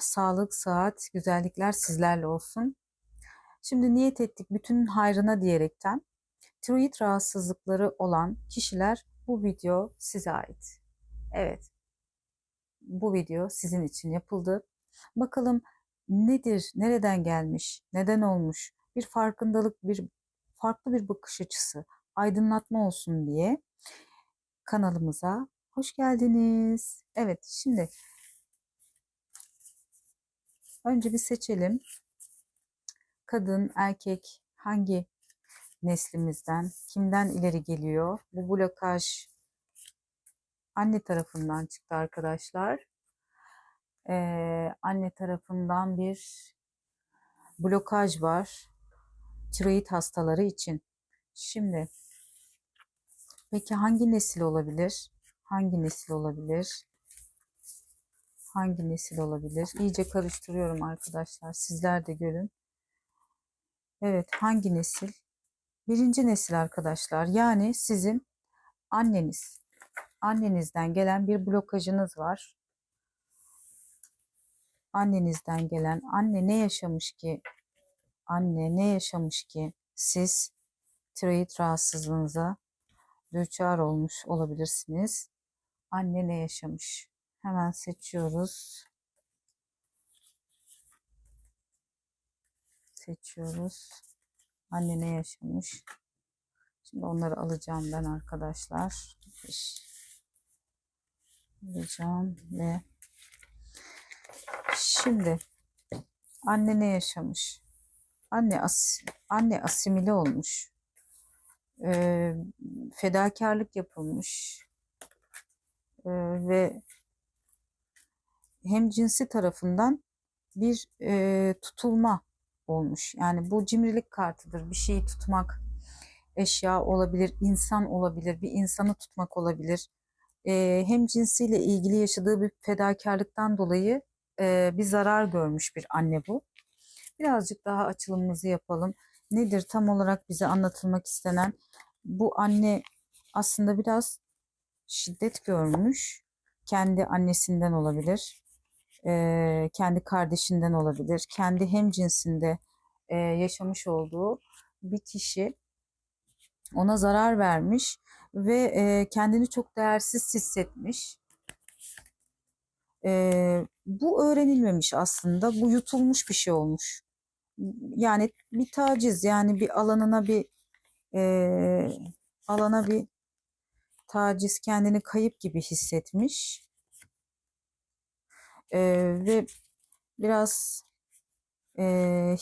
Sağlık, sıhhat, güzellikler sizlerle olsun. Şimdi niyet ettik bütün hayrına diyerekten tiroid rahatsızlıkları olan kişiler bu video size ait. Evet. Bu video sizin için yapıldı. Bakalım nedir, nereden gelmiş, neden olmuş? Bir farkındalık, bir farklı bir bakış açısı, aydınlatma olsun diye kanalımıza hoş geldiniz. Evet, şimdi önce bir seçelim. Kadın, erkek hangi neslimizden, kimden ileri geliyor? Bu blokaj anne tarafından çıktı arkadaşlar. Ee, anne tarafından bir blokaj var. Tiroid hastaları için. Şimdi peki hangi nesil olabilir? Hangi nesil olabilir? Hangi nesil olabilir? İyice karıştırıyorum arkadaşlar. Sizler de görün. Evet, hangi nesil? Birinci nesil arkadaşlar. Yani sizin anneniz. Annenizden gelen bir blokajınız var. Annenizden gelen anne ne yaşamış ki? Anne ne yaşamış ki siz tiroid rahatsızlığınıza düçar olmuş olabilirsiniz. Anne ne yaşamış? Hemen seçiyoruz. Seçiyoruz. Anne ne yaşamış? Şimdi onları alacağım ben arkadaşlar. Alacağım ve şimdi anne ne yaşamış? Anne as anne asimile olmuş. Ee, fedakarlık yapılmış. Ee, ve hem cinsi tarafından bir e, tutulma olmuş. Yani bu cimrilik kartıdır. Bir şeyi tutmak, eşya olabilir, insan olabilir, bir insanı tutmak olabilir. E, hem cinsiyle ilgili yaşadığı bir fedakarlıktan dolayı e, bir zarar görmüş bir anne bu. Birazcık daha açılımımızı yapalım. Nedir tam olarak bize anlatılmak istenen? Bu anne aslında biraz şiddet görmüş. Kendi annesinden olabilir e, kendi kardeşinden olabilir, kendi hem cinsinde e, yaşamış olduğu bir kişi ona zarar vermiş ve e, kendini çok değersiz hissetmiş. E, bu öğrenilmemiş aslında, bu yutulmuş bir şey olmuş. Yani bir taciz, yani bir alanına bir e, alana bir taciz, kendini kayıp gibi hissetmiş e, ve biraz e,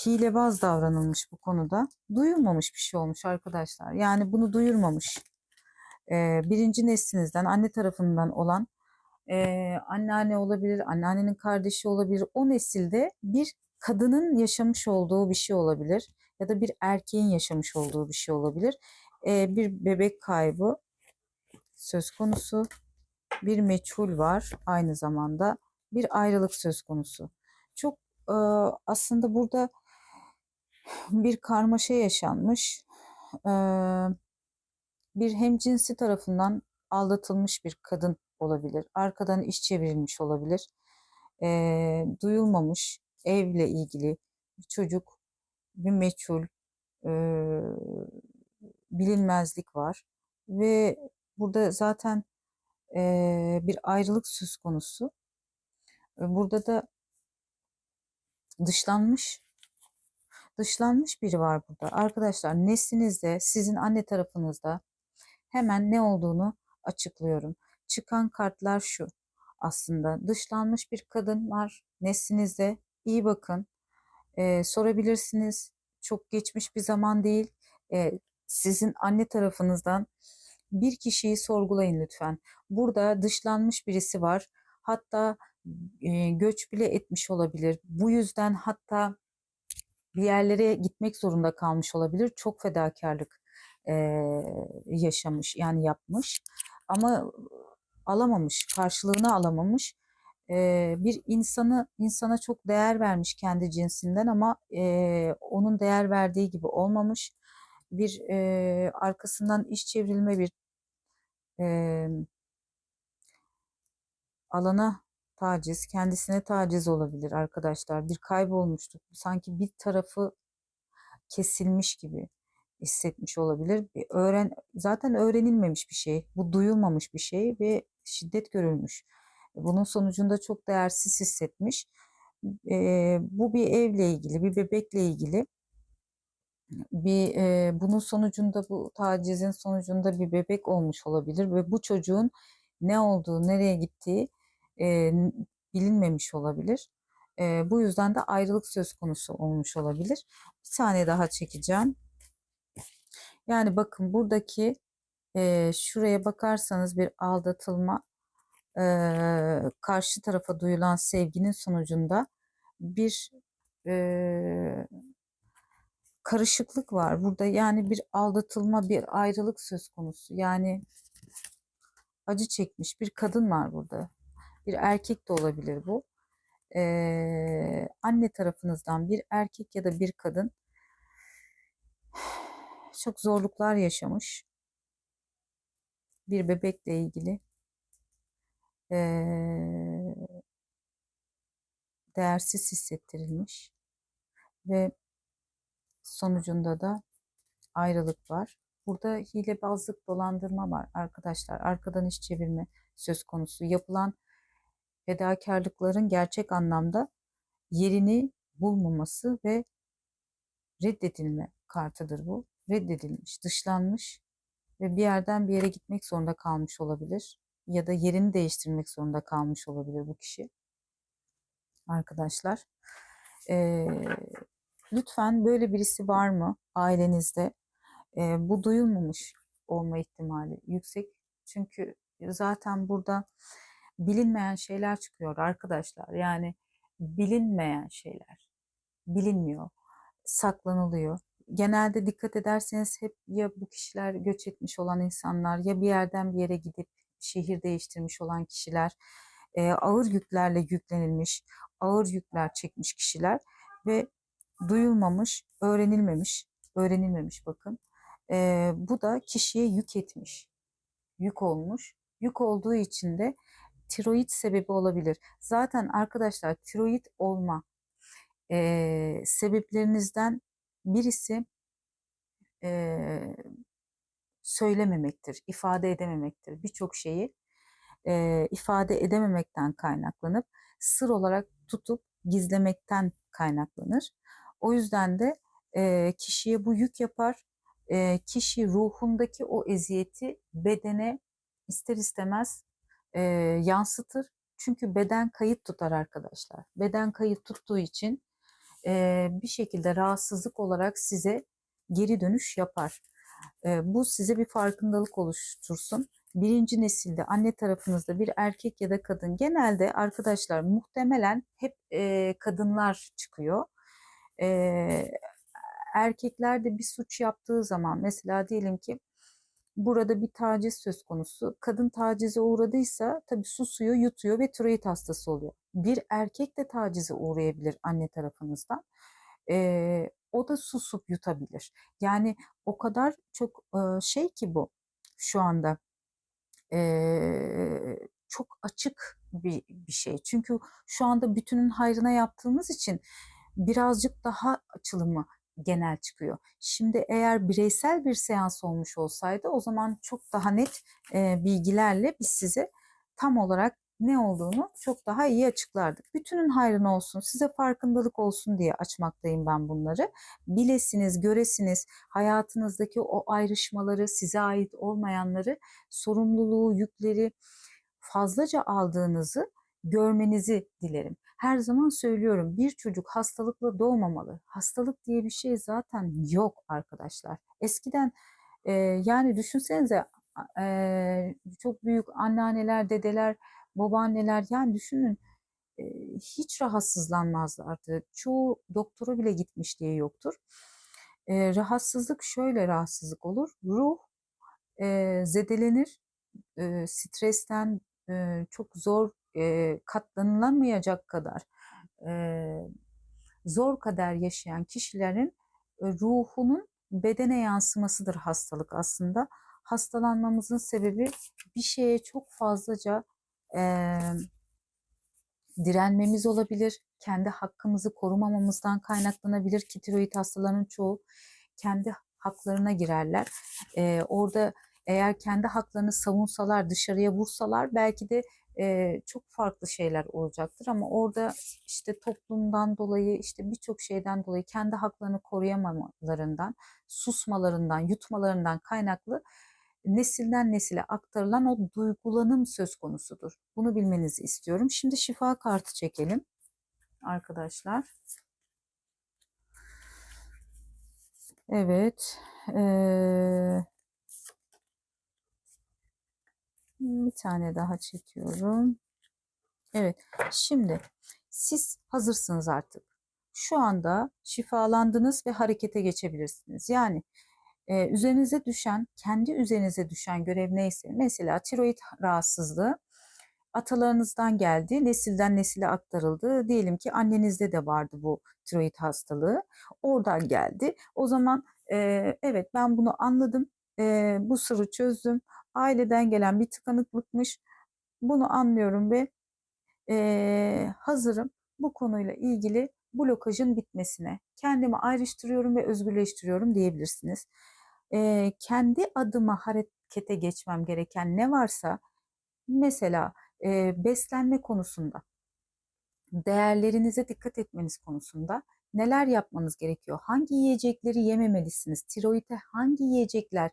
hilebaz davranılmış bu konuda. Duyulmamış bir şey olmuş arkadaşlar. Yani bunu duyurmamış. E, birinci neslinizden, anne tarafından olan e, anneanne olabilir, anneannenin kardeşi olabilir. O nesilde bir kadının yaşamış olduğu bir şey olabilir ya da bir erkeğin yaşamış olduğu bir şey olabilir. E, bir bebek kaybı söz konusu. Bir meçhul var aynı zamanda bir ayrılık söz konusu. Çok e, aslında burada bir karmaşa yaşanmış. E, bir hemcinsi tarafından aldatılmış bir kadın olabilir. Arkadan iş çevrilmiş olabilir. E, duyulmamış evle ilgili bir çocuk, bir meçhul, e, bilinmezlik var. Ve burada zaten e, bir ayrılık söz konusu. Burada da dışlanmış dışlanmış biri var burada. Arkadaşlar neslinizde sizin anne tarafınızda hemen ne olduğunu açıklıyorum. Çıkan kartlar şu aslında dışlanmış bir kadın var neslinizde iyi bakın ee, sorabilirsiniz çok geçmiş bir zaman değil ee, sizin anne tarafınızdan bir kişiyi sorgulayın lütfen. Burada dışlanmış birisi var hatta göç bile etmiş olabilir. Bu yüzden hatta bir yerlere gitmek zorunda kalmış olabilir. Çok fedakarlık e, yaşamış yani yapmış ama alamamış, karşılığını alamamış. E, bir insanı insana çok değer vermiş kendi cinsinden ama e, onun değer verdiği gibi olmamış. Bir e, arkasından iş çevrilme bir e, alana taciz, kendisine taciz olabilir arkadaşlar. Bir kaybolmuşluk, sanki bir tarafı kesilmiş gibi hissetmiş olabilir. Bir öğren zaten öğrenilmemiş bir şey. Bu duyulmamış bir şey ve şiddet görülmüş. Bunun sonucunda çok değersiz hissetmiş. Eee, bu bir evle ilgili, bir bebekle ilgili. Bir eee, bunun sonucunda bu tacizin sonucunda bir bebek olmuş olabilir ve bu çocuğun ne olduğu, nereye gittiği n- bilinmemiş olabilir. Eee, bu yüzden de ayrılık söz konusu olmuş olabilir. Bir tane daha çekeceğim. Yani bakın buradaki eee, şuraya bakarsanız bir aldatılma eee, karşı tarafa duyulan sevginin sonucunda bir eee, karışıklık var burada. Yani bir aldatılma, bir ayrılık söz konusu. Yani acı çekmiş bir kadın var burada. Bir erkek de olabilir bu. Eee, anne tarafınızdan bir erkek ya da bir kadın çok zorluklar yaşamış. Bir bebekle ilgili. Eee, değersiz hissettirilmiş ve sonucunda da ayrılık var. Burada hilebazlık, dolandırma var arkadaşlar. Arkadan iş çevirme söz konusu. Yapılan fedakarlıkların gerçek anlamda yerini bulmaması ve reddedilme kartıdır bu. Reddedilmiş, dışlanmış ve bir yerden bir yere gitmek zorunda kalmış olabilir. Ya da yerini değiştirmek zorunda kalmış olabilir bu kişi. Arkadaşlar. Ee, lütfen böyle birisi var mı ailenizde? Ee, bu duyulmamış olma ihtimali yüksek. Çünkü zaten burada bilinmeyen şeyler çıkıyor arkadaşlar. Yani bilinmeyen şeyler bilinmiyor, saklanılıyor. Genelde dikkat ederseniz hep ya bu kişiler göç etmiş olan insanlar ya bir yerden bir yere gidip şehir değiştirmiş olan kişiler, e, ağır yüklerle yüklenilmiş, ağır yükler çekmiş kişiler ve duyulmamış, öğrenilmemiş, öğrenilmemiş bakın. E, bu da kişiye yük etmiş, yük olmuş. Yük olduğu için de tiroid sebebi olabilir. Zaten arkadaşlar tiroid olma e, sebeplerinizden birisi e, söylememektir, ifade edememektir. Birçok şeyi e, ifade edememekten kaynaklanıp sır olarak tutup gizlemekten kaynaklanır. O yüzden de e, kişiye bu yük yapar. E, kişi ruhundaki o eziyeti bedene ister istemez e, yansıtır. Çünkü beden kayıt tutar arkadaşlar. Beden kayıt tuttuğu için e, bir şekilde rahatsızlık olarak size geri dönüş yapar. E, bu size bir farkındalık oluştursun. Birinci nesilde anne tarafınızda bir erkek ya da kadın genelde arkadaşlar muhtemelen hep e, kadınlar çıkıyor. E, erkekler de bir suç yaptığı zaman mesela diyelim ki burada bir taciz söz konusu. Kadın tacize uğradıysa tabii susuyor, yutuyor ve tiroid hastası oluyor. Bir erkek de tacize uğrayabilir anne tarafınızdan. Ee, o da susup yutabilir. Yani o kadar çok e, şey ki bu şu anda e, çok açık bir, bir şey. Çünkü şu anda bütünün hayrına yaptığımız için birazcık daha açılımı genel çıkıyor. Şimdi eğer bireysel bir seans olmuş olsaydı o zaman çok daha net e, bilgilerle biz size tam olarak ne olduğunu çok daha iyi açıklardık. Bütünün hayrına olsun, size farkındalık olsun diye açmaktayım ben bunları. Bilesiniz, göresiniz, hayatınızdaki o ayrışmaları, size ait olmayanları, sorumluluğu, yükleri fazlaca aldığınızı görmenizi dilerim. Her zaman söylüyorum bir çocuk hastalıkla doğmamalı. Hastalık diye bir şey zaten yok arkadaşlar. Eskiden e, yani düşünsenize e, çok büyük anneanneler, dedeler, babaanneler yani düşünün e, hiç rahatsızlanmazlardı. Çoğu doktora bile gitmişliği yoktur. E, rahatsızlık şöyle rahatsızlık olur. Ruh e, zedelenir, e, stresten e, çok zor e, katlanılamayacak kadar e, zor kader yaşayan kişilerin e, ruhunun bedene yansımasıdır hastalık aslında. Hastalanmamızın sebebi bir şeye çok fazlaca e, direnmemiz olabilir. Kendi hakkımızı korumamamızdan kaynaklanabilir ki tiroid hastalarının çoğu kendi haklarına girerler. Ee, orada eğer kendi haklarını savunsalar, dışarıya vursalar belki de e, çok farklı şeyler olacaktır ama orada işte toplumdan dolayı işte birçok şeyden dolayı kendi haklarını koruyamamalarından, susmalarından, yutmalarından kaynaklı nesilden nesile aktarılan o duygulanım söz konusudur. Bunu bilmenizi istiyorum. Şimdi şifa kartı çekelim arkadaşlar. Evet. Ee, bir tane daha çekiyorum. Evet. Şimdi siz hazırsınız artık. Şu anda şifalandınız ve harekete geçebilirsiniz. Yani e, üzerinize düşen, kendi üzerinize düşen görev neyse, mesela tiroid rahatsızlığı atalarınızdan geldi, nesilden nesile aktarıldı. Diyelim ki annenizde de vardı bu tiroid hastalığı. Oradan geldi. O zaman e, evet ben bunu anladım. E, bu sırrı çözdüm. Aileden gelen bir tıkanıklıkmış. Bunu anlıyorum ve e, hazırım bu konuyla ilgili blokajın bitmesine. Kendimi ayrıştırıyorum ve özgürleştiriyorum diyebilirsiniz. E, kendi adıma harekete geçmem gereken ne varsa mesela e, beslenme konusunda, değerlerinize dikkat etmeniz konusunda neler yapmanız gerekiyor? Hangi yiyecekleri yememelisiniz? Tiroide hangi yiyecekler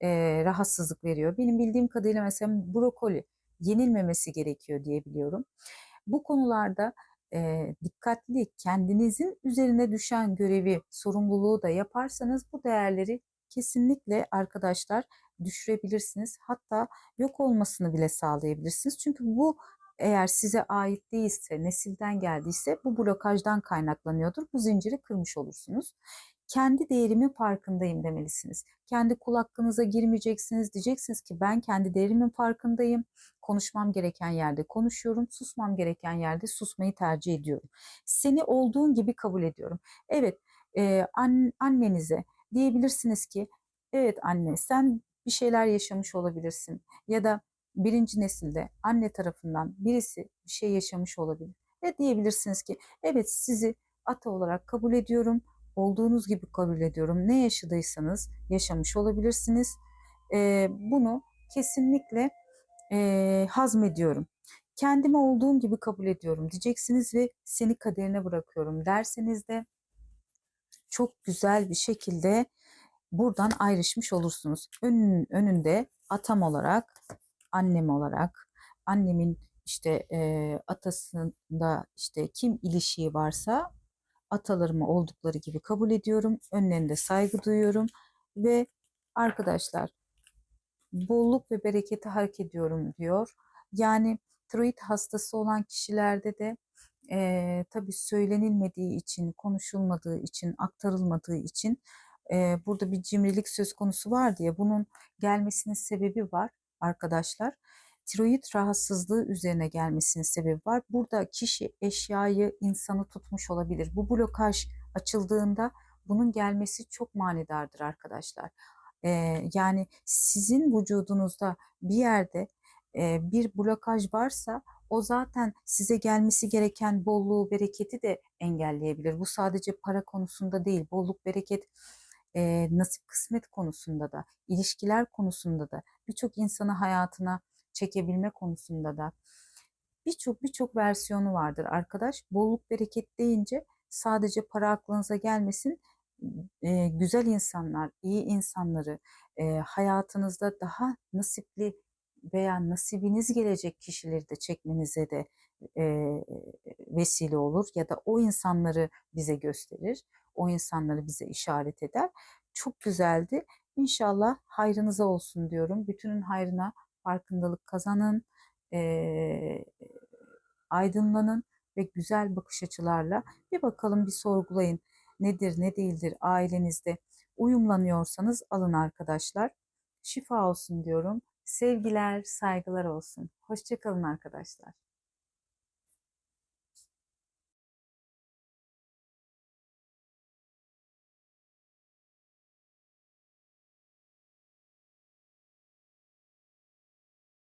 e, rahatsızlık veriyor? Benim bildiğim kadarıyla mesela brokoli yenilmemesi gerekiyor diye biliyorum. Bu konularda e, dikkatli kendinizin üzerine düşen görevi, sorumluluğu da yaparsanız bu değerleri kesinlikle arkadaşlar düşürebilirsiniz. Hatta yok olmasını bile sağlayabilirsiniz. Çünkü bu eğer size ait değilse, nesilden geldiyse bu blokajdan kaynaklanıyordur. Bu zinciri kırmış olursunuz. Kendi değerimin farkındayım demelisiniz. Kendi kul hakkınıza girmeyeceksiniz. Diyeceksiniz ki ben kendi değerimin farkındayım. Konuşmam gereken yerde konuşuyorum. Susmam gereken yerde susmayı tercih ediyorum. Seni olduğun gibi kabul ediyorum. Evet, e, an, annenize diyebilirsiniz ki evet anne sen bir şeyler yaşamış olabilirsin ya da birinci nesilde anne tarafından birisi bir şey yaşamış olabilir. Ve diyebilirsiniz ki evet sizi ata olarak kabul ediyorum, olduğunuz gibi kabul ediyorum. Ne yaşadıysanız yaşamış olabilirsiniz. Ee, bunu kesinlikle e, hazmediyorum. Kendimi olduğum gibi kabul ediyorum diyeceksiniz ve seni kaderine bırakıyorum derseniz de çok güzel bir şekilde buradan ayrışmış olursunuz. Önün, önünde atam olarak, annem olarak, annemin işte e, atasında işte kim ilişiği varsa atalarımı oldukları gibi kabul ediyorum. Önlerinde saygı duyuyorum ve arkadaşlar bolluk ve bereketi hak ediyorum diyor. Yani tiroid hastası olan kişilerde de e, tabii söylenilmediği için, konuşulmadığı için, aktarılmadığı için e, burada bir cimrilik söz konusu var diye bunun gelmesinin sebebi var arkadaşlar. Tiroid rahatsızlığı üzerine gelmesinin sebebi var. Burada kişi eşyayı, insanı tutmuş olabilir. Bu blokaj açıldığında bunun gelmesi çok manidardır arkadaşlar. E, yani sizin vücudunuzda bir yerde e, bir blokaj varsa o zaten size gelmesi gereken bolluğu, bereketi de engelleyebilir. Bu sadece para konusunda değil, bolluk, bereket e, nasip kısmet konusunda da, ilişkiler konusunda da, birçok insanı hayatına çekebilme konusunda da birçok birçok versiyonu vardır arkadaş. Bolluk bereket deyince sadece para aklınıza gelmesin. E, güzel insanlar, iyi insanları e, hayatınızda daha nasipli veya nasibiniz gelecek kişileri de çekmenize de e, vesile olur ya da o insanları bize gösterir o insanları bize işaret eder. Çok güzeldi. İnşallah hayrınıza olsun diyorum. Bütünün hayrına farkındalık kazanın, e, aydınlanın ve güzel bakış açılarla bir bakalım bir sorgulayın. Nedir ne değildir ailenizde uyumlanıyorsanız alın arkadaşlar. Şifa olsun diyorum. Sevgiler, saygılar olsun. Hoşçakalın arkadaşlar.